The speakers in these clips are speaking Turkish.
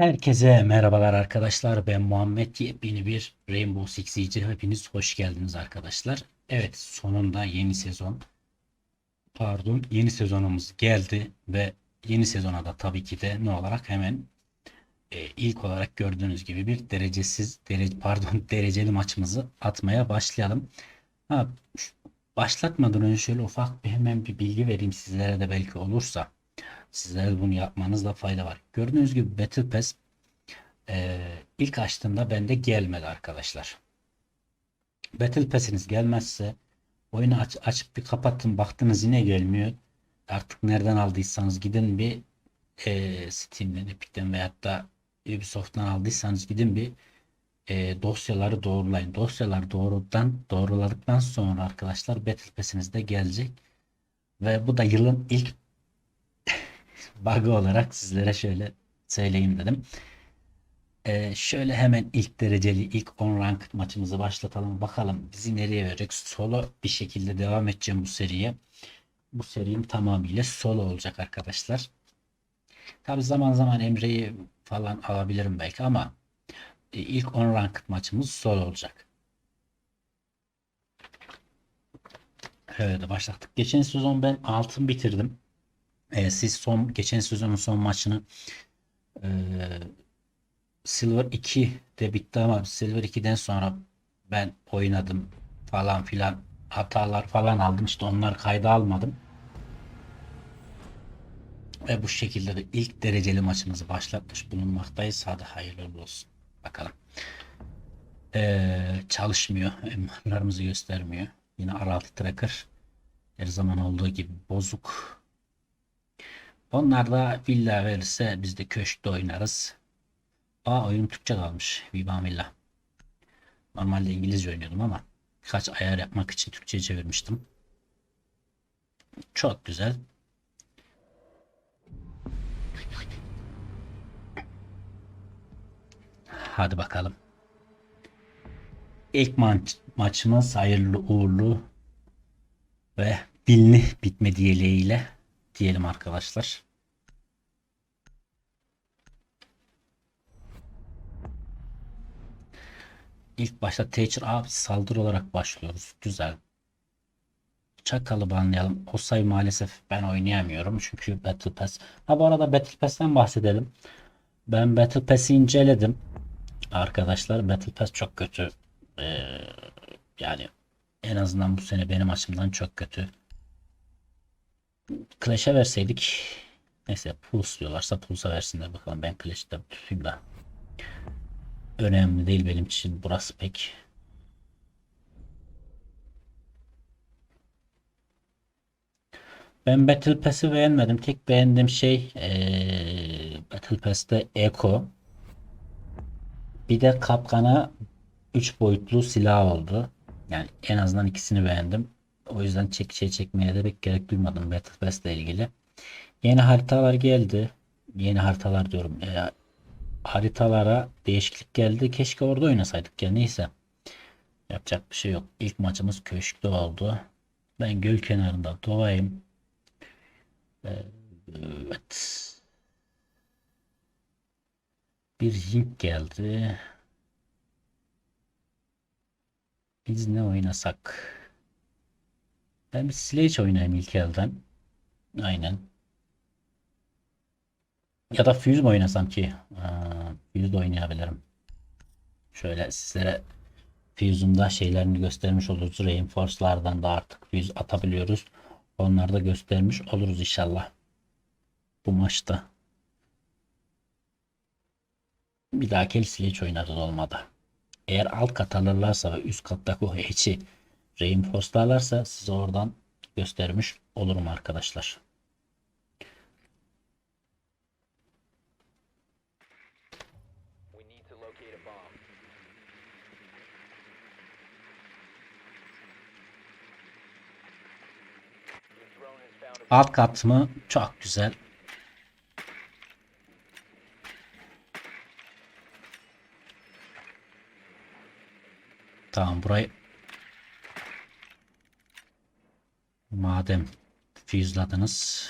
Herkese merhabalar arkadaşlar. Ben Muhammed. Yepyeni bir Rainbow Six Siege'e hepiniz hoş geldiniz arkadaşlar. Evet sonunda yeni sezon pardon yeni sezonumuz geldi ve yeni sezona da tabii ki de ne olarak hemen e, ilk olarak gördüğünüz gibi bir derecesiz derece pardon dereceli maçımızı atmaya başlayalım. Ha, başlatmadan önce şöyle ufak bir hemen bir bilgi vereyim sizlere de belki olursa. Sizlere bunu yapmanızda fayda var. Gördüğünüz gibi Battle eee, ilk açtığımda bende gelmedi arkadaşlar. Battle gelmezse oyunu aç, açıp bir kapattın baktınız yine gelmiyor. Artık nereden aldıysanız gidin bir eee Steam'den, Epic'ten veyahut da Ubisoft'tan aldıysanız gidin bir eee, dosyaları doğrulayın. Dosyaları doğrudan doğruladıktan sonra arkadaşlar Battle Pass'iniz de gelecek. Ve bu da yılın ilk bug'ı olarak sizlere şöyle söyleyeyim dedim. Ee, şöyle hemen ilk dereceli ilk 10 rank maçımızı başlatalım. Bakalım bizi nereye verecek. Solo bir şekilde devam edeceğim bu seriye. Bu serim tamamıyla solo olacak arkadaşlar. Tabi zaman zaman Emre'yi falan alabilirim belki ama e, ilk 10 rank maçımız solo olacak. Evet başlattık. Geçen sezon ben altın bitirdim. Ee, siz son geçen sezonun son maçını e, Silver 2 de bitti ama Silver 2'den sonra ben oynadım falan filan hatalar falan aldım işte onlar kayda almadım. Ve bu şekilde de ilk dereceli maçımızı başlatmış bulunmaktayız. Hadi hayırlı olsun. Bakalım. Ee, çalışmıyor. MR'larımızı göstermiyor. Yine R6 Tracker her zaman olduğu gibi bozuk. Onlar da villa verirse biz de köşkte oynarız. Aa oyun Türkçe kalmış. Vibamillah. Normalde İngilizce oynuyordum ama birkaç ayar yapmak için Türkçe çevirmiştim. Çok güzel. Hadi bakalım. İlk maç, maçımız hayırlı uğurlu ve dilini bitme dileğiyle diyelim arkadaşlar. İlk başta Thatcher abi saldırı olarak başlıyoruz. Güzel. Çakal'ı banlayalım. O sayı maalesef ben oynayamıyorum. Çünkü Battle Pass. Ha bu arada Battle Pass'ten bahsedelim. Ben Battle Pass'i inceledim. Arkadaşlar Battle Pass çok kötü. Ee, yani en azından bu sene benim açımdan çok kötü. Clash'e verseydik neyse Pulse diyorlarsa Pulse'a versinler bakalım. Ben Clash'te tutayım da. Önemli değil benim için burası pek. Ben Battle Pass'i beğenmedim. Tek beğendiğim şey eee, Battle Pass'te Echo. Bir de kapkana 3 boyutlu silah oldu. Yani en azından ikisini beğendim. O yüzden çek şey çekmeye de pek gerek duymadım Battle ile ilgili. Yeni haritalar geldi. Yeni haritalar diyorum. E, haritalara değişiklik geldi. Keşke orada oynasaydık ya neyse. Yapacak bir şey yok. İlk maçımız köşkte oldu. Ben göl kenarında doğayım. Ee, Evet. Bir link geldi. Biz ne oynasak? Ben bir Sledge oynayayım ilk elden. Aynen. Ya da Fuse mi oynasam ki? Aa, Fuse de oynayabilirim. Şöyle sizlere Fuse'un da şeylerini göstermiş oluruz. Reinforce'lardan da artık Fuse atabiliyoruz. Onları da göstermiş oluruz inşallah. Bu maçta. Bir daha Kelsey hiç oynarız olmadı. Eğer alt kat alırlarsa ve üst kattaki o hatch'i reinforce'larlarsa size oradan göstermiş olurum arkadaşlar. Alt kat mı? Çok güzel. Tamam burayı madem fuse'ladınız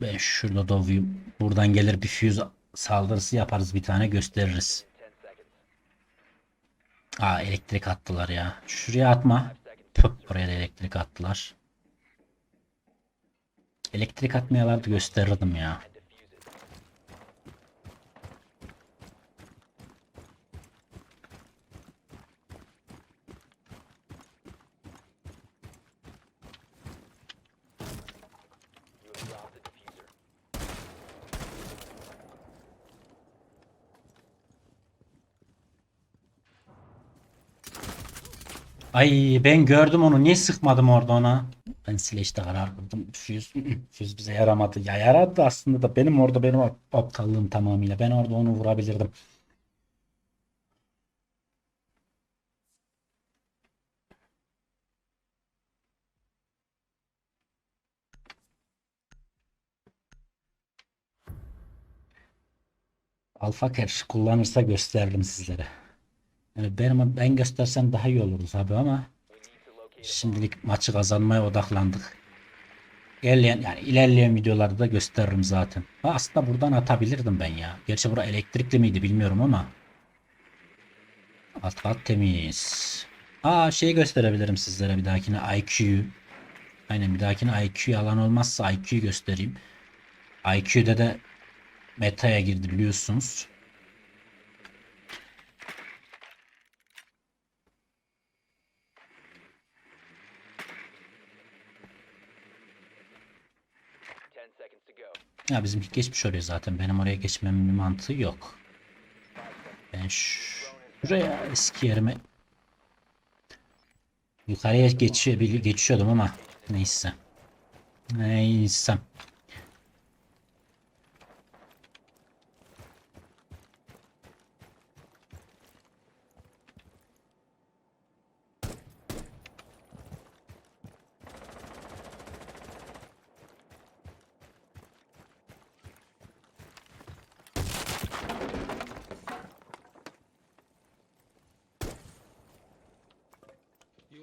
Ben şurada dovuyum. Buradan gelir bir füze saldırısı yaparız bir tane gösteririz. 10 seconds. Aa elektrik attılar ya. Şuraya atma. Püh, oraya da elektrik attılar. Elektrik atmayalardı gösterirdim ya. Ay ben gördüm onu. Niye sıkmadım orada ona? Ben Slash'te karar kıldım. Füz, füz bize yaramadı. Ya yaradı aslında da benim orada benim ap- aptallığım tamamıyla. Ben orada onu vurabilirdim. Alfa Cache kullanırsa gösteririm sizlere. Yani benim ben göstersem daha iyi olurdu tabii ama Şimdilik maçı kazanmaya odaklandık. İlerleyen yani ilerleyen videolarda da gösteririm zaten. Ha, aslında buradan atabilirdim ben ya. Gerçi bura elektrikli miydi bilmiyorum ama. Alt kat temiz. Aa şey gösterebilirim sizlere bir dahakine IQ'yu. Aynen bir dahakine IQ alan olmazsa IQ'yu göstereyim. IQ'de de meta'ya girdi biliyorsunuz. Ya bizimki geçmiş oraya zaten. Benim oraya geçmemin mantığı yok. Ben şuraya eski yerime yukarıya geçiyor, geçiyordum ama neyse. Neyse.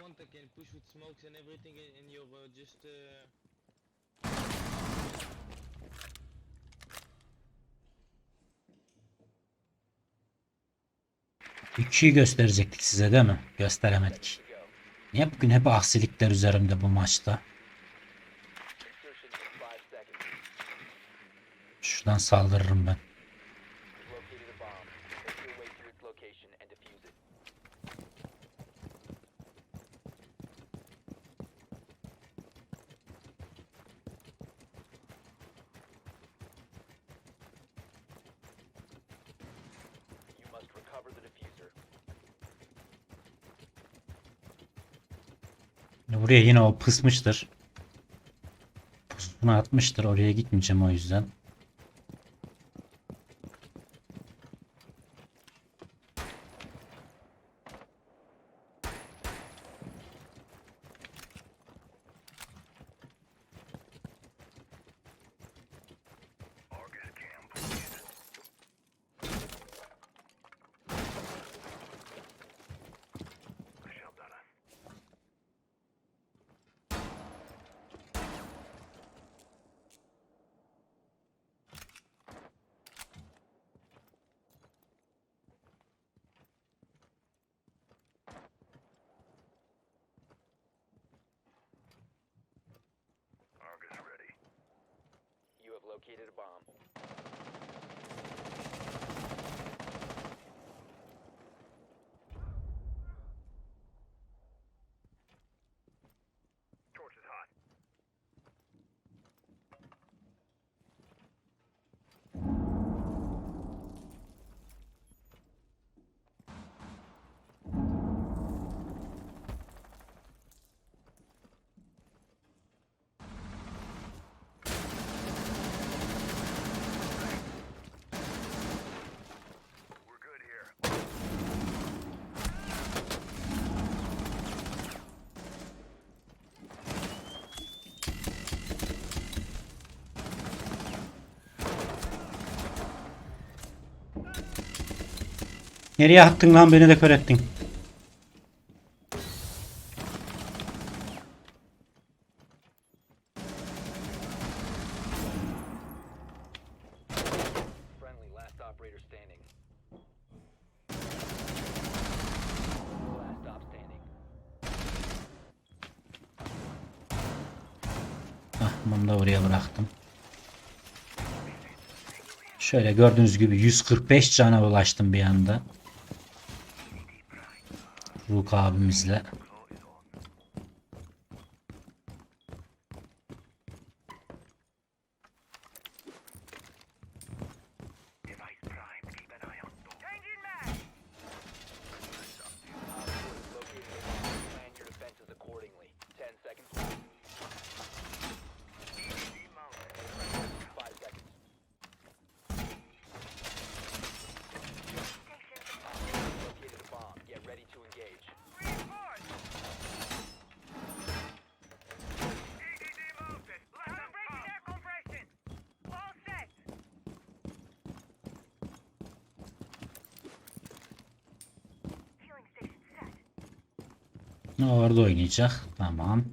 Want I can push with smokes and everything and you're uh, just uh, İkiyi gösterecektik size değil mi? Gösteremedik. Niye bugün hep aksilikler üzerimde bu maçta? Şuradan saldırırım ben. Buraya yine o pısmıştır. Pusunu atmıştır. Oraya gitmeyeceğim o yüzden. Located a bomb. Nereye attın lan beni de kör ettin. Ah, bunu da bıraktım. Şöyle gördüğünüz gibi 145 cana ulaştım bir anda. Ruk abimizle. Orada oynayacak. Tamam.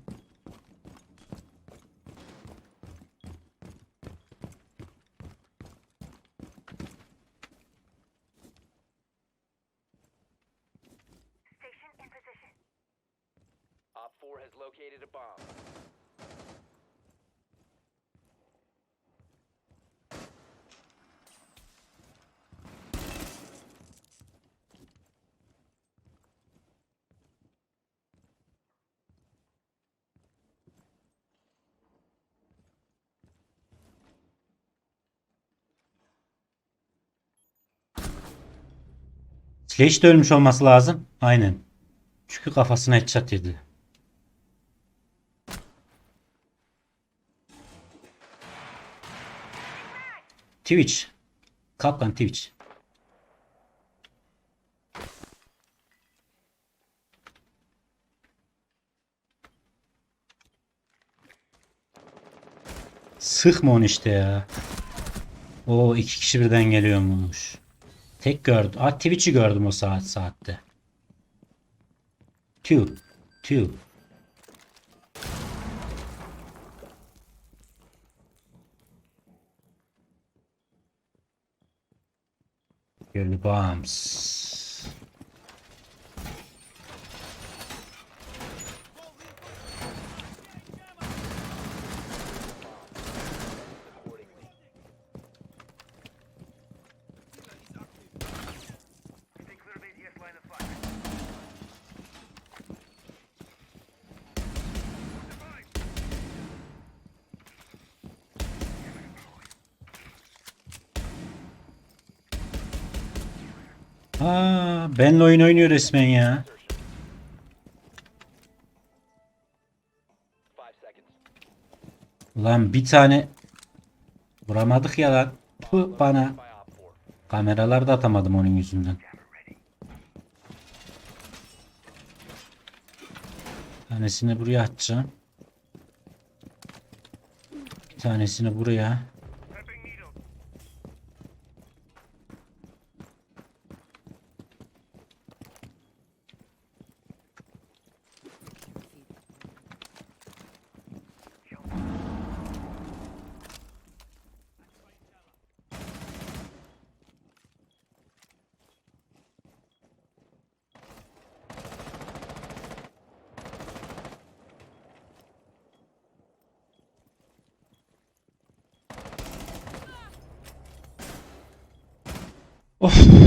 Slash de ölmüş olması lazım. Aynen. Çünkü kafasına headshot yedi. Twitch. Kapkan Twitch. Sıkma onu işte ya. O iki kişi birden geliyormuş. Tek gördüm. Aa Twitch'i gördüm o saat saatte. Two. Two. Girly bombs. Aa, benle oyun oynuyor resmen ya. Ulan bir tane vuramadık ya lan. Puh, bana. By Op 4. Kameralar da atamadım onun yüzünden. Tanesini buraya atacağım. Bir tanesini buraya. Oh.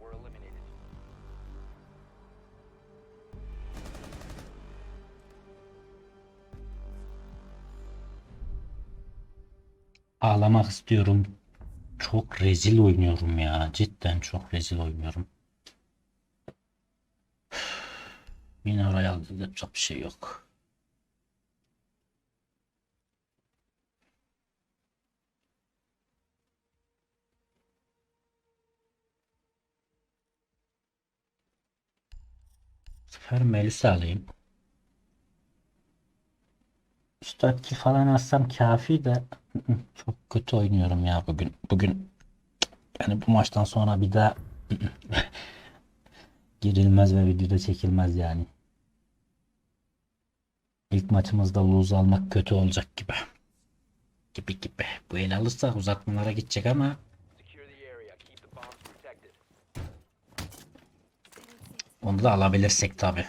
Were eliminated. Ağlamak istiyorum. Çok rezil oynuyorum ya. Cidden çok rezil oynuyorum. Yine oraya yapacak bir şey yok. Bu sefer Melis'i alayım. Üstad falan alsam kafi de çok kötü oynuyorum ya bugün. Bugün yani bu maçtan sonra bir daha girilmez ve videoda çekilmez yani. İlk maçımızda lose almak kötü olacak gibi. Gibi gibi. Bu el alırsak uzatmalara gidecek ama onu da alabilirsek tabi.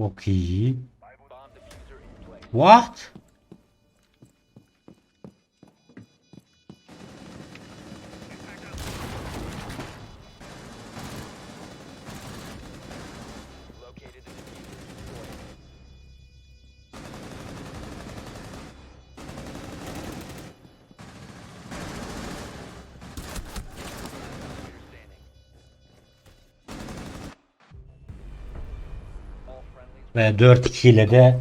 Okay. What? Ve 4-2 ile de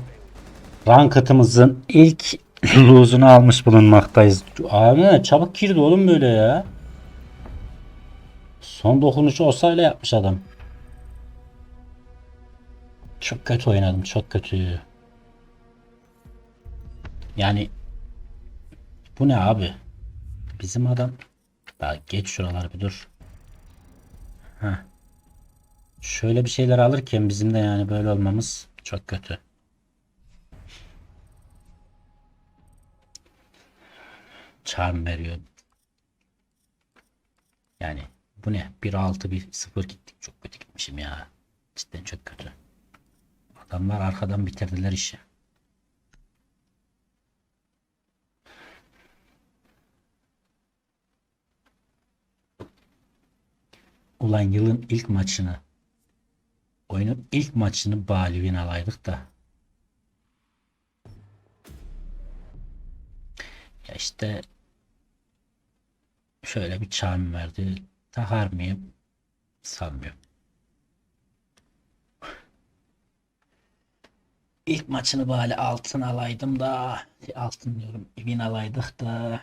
rankatımızın ilk lose'unu almış bulunmaktayız. Abi çabuk girdi oğlum böyle ya. Son dokunuşu olsayla yapmış adam. Çok kötü oynadım. Çok kötü. Yani bu ne abi? Bizim adam. Daha geç şuralar bir dur. Heh. Şöyle bir şeyler alırken bizim de yani böyle olmamız çok kötü. Charm veriyor. Yani bu ne? 1-6 bir 0 gittik. Çok kötü gitmişim ya. Cidden çok kötü. Adamlar arkadan bitirdiler işi. Ulan yılın ilk maçını oyunun ilk maçını bari win alaydık da. Ya işte şöyle bir charm verdi. Takar mıyım? Sanmıyorum. İlk maçını bari altın alaydım da altın diyorum win alaydık da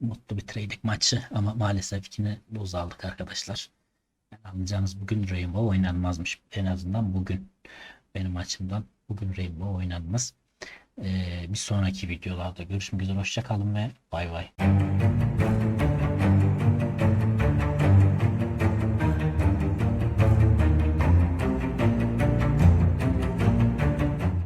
mutlu bitireydik maçı ama maalesef yine buz aldık arkadaşlar. Anlayacağınız bugün Rainbow oynanmazmış. En azından bugün benim açımdan bugün Rainbow oynanmaz. Ee, bir sonraki videolarda görüşmek üzere. Hoşça kalın ve bay bay.